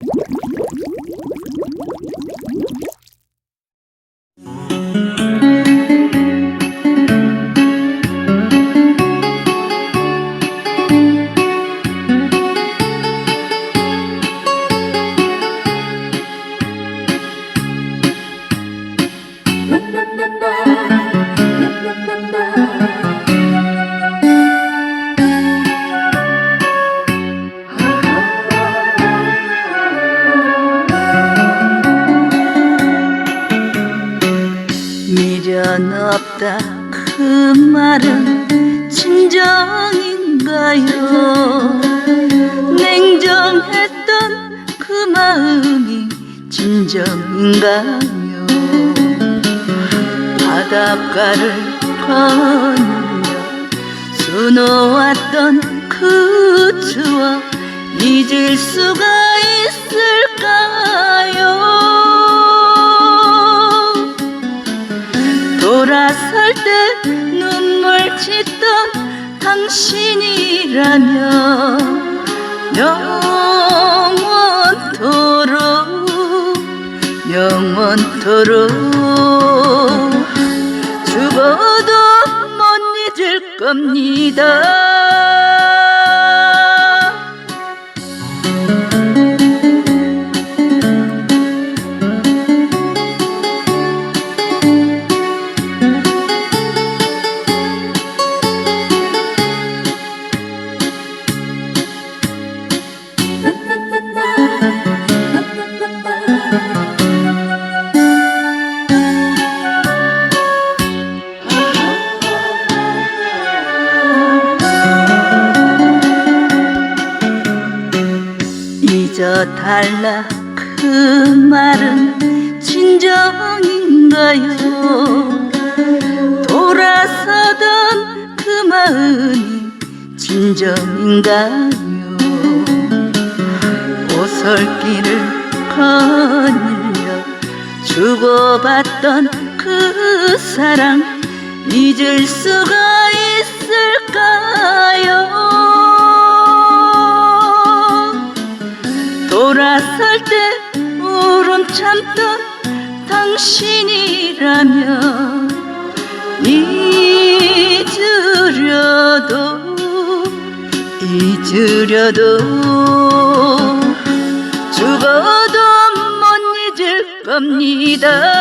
you. 련 없다. 그 말은 진정인가요? 냉정했던 그 마음이 진정인가요? 바닷가를 거닐며 수놓았던 그 추억 잊을 수가 짓던 당신이라면 영원토록 영원토록 죽어도 못 잊을 겁니다 잊어 달라. 그 말은 진정인가요? 돌아서던 그 마음이 진정인가요? 오솔길을 거닐며 주고받던 그 사랑 잊을 수가 있을까요 돌아설 때 울음 참던 당신이라면 잊으려도 잊으려도 죽어도 못 잊을 겁니다